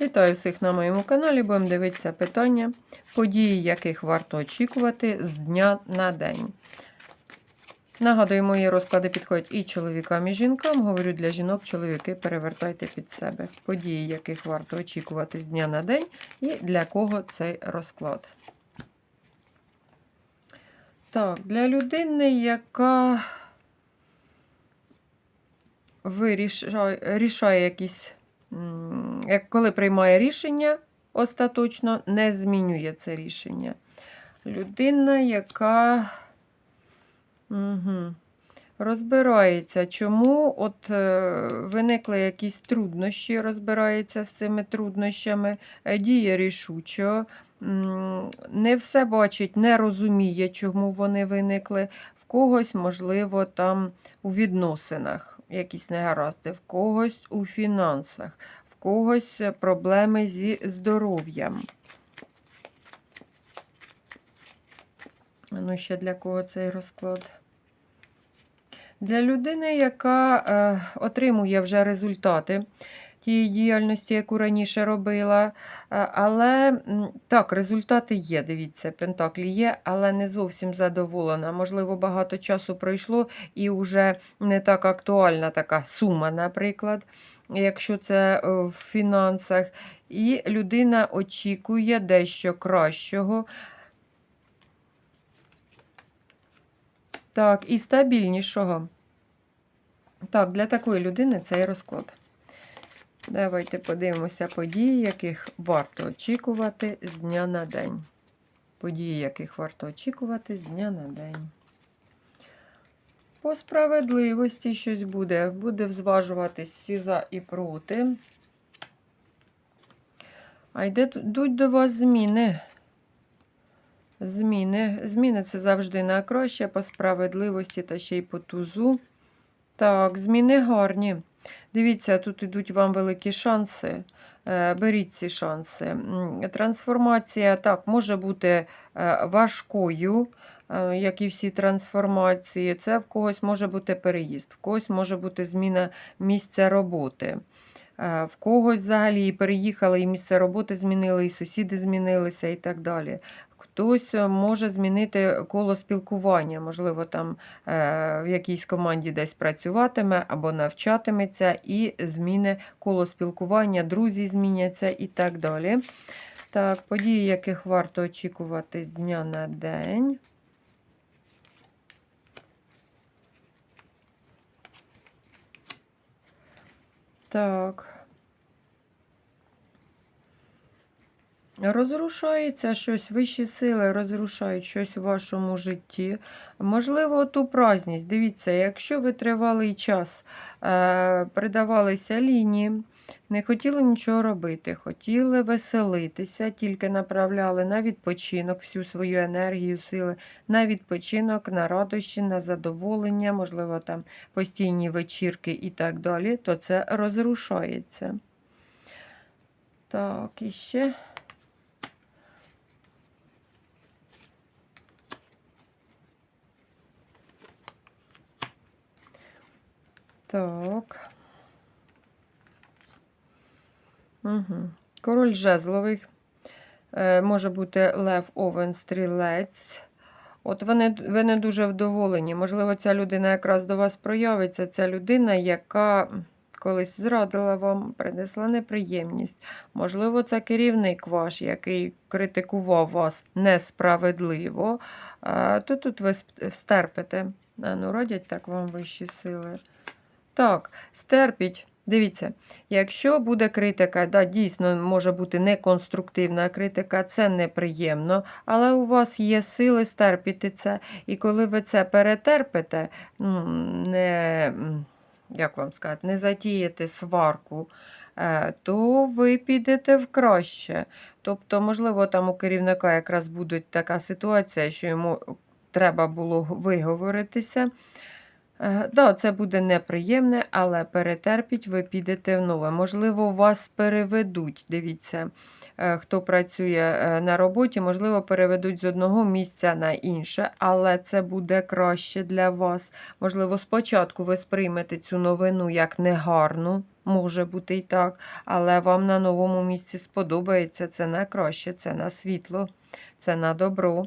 Вітаю всіх на моєму каналі. Будемо дивитися питання, події, яких варто очікувати з дня на день. Нагадую, мої розклади підходять і чоловікам, і жінкам. Говорю для жінок, чоловіки, перевертайте під себе. Події, яких варто очікувати з дня на день, і для кого цей розклад. Так, для людини, яка вирішає рішає якісь коли приймає рішення, остаточно не змінює це рішення. Людина, яка угу, розбирається, чому от е, виникли якісь труднощі, розбирається з цими труднощами, е, діє рішучо, не все бачить, не розуміє, чому вони виникли. В когось, можливо, там у відносинах якісь негаразди, в когось у фінансах, когось е, проблеми зі здоров'ям. Ну, ще для кого цей розклад? Для людини, яка е, отримує вже результати тієї діяльності, яку раніше робила. Е, але так, результати є, дивіться, Пентаклі є, але не зовсім задоволена. Можливо, багато часу пройшло і вже не так актуальна така сума, наприклад, якщо це е, в фінансах. І людина очікує дещо кращого. Так, і стабільнішого. Так, для такої людини цей розклад. Давайте подивимося події, яких варто очікувати з дня на день. Події, яких варто очікувати з дня на день. По справедливості щось буде. Буде взважуватись всі за і проти. А йдуть до вас зміни. Зміни. Зміни це завжди на краще по справедливості та ще й по тузу. Так, зміни гарні. Дивіться, тут йдуть вам великі шанси. Е, Беріть ці шанси. Трансформація так, може бути е, важкою, е, як і всі трансформації. Це в когось може бути переїзд, в когось може бути зміна місця роботи. В когось взагалі переїхали, і місце роботи змінили, і сусіди змінилися, і так далі. Хтось е, може змінити коло спілкування, можливо, там е, в якійсь команді десь працюватиме або навчатиметься, і зміни коло спілкування, друзі зміняться і так далі. Так, події, яких варто очікувати з дня на день. Так. Розрушається щось, вищі сили розрушають щось у вашому житті. Можливо, ту празність. Дивіться, якщо ви тривалий час е, придавалися лінії, не хотіли нічого робити, хотіли веселитися, тільки направляли на відпочинок всю свою енергію, сили, на відпочинок, на радощі, на задоволення, можливо, там постійні вечірки і так далі, то це розрушається. Так, і ще. Так. Угу. Король жезлових. Е, може бути Лев Овен Стрілець. От ви не, ви не дуже вдоволені. Можливо, ця людина якраз до вас проявиться. Ця людина, яка колись зрадила вам, принесла неприємність. Можливо, це керівник ваш, який критикував вас несправедливо. Е, то тут ви стерпите. А, ну, родять так вам вищі сили. Так, стерпіть. Дивіться, якщо буде критика, да, дійсно може бути неконструктивна критика, це неприємно, але у вас є сили стерпіти це. І коли ви це перетерпите, не, як вам сказати, не затієте сварку, е, то ви підете в краще. Тобто, можливо, там у керівника якраз буде така ситуація, що йому треба було виговоритися. Е, Да, це буде неприємне, але перетерпіть, ви підете в нове. Можливо, вас переведуть. Дивіться, е, хто працює е, на роботі, можливо, переведуть з одного місця на інше, але це буде краще для вас. Можливо, спочатку ви сприймете цю новину як негарну, може бути і так, але вам на новому місці сподобається це на краще, це на світло, це на добро.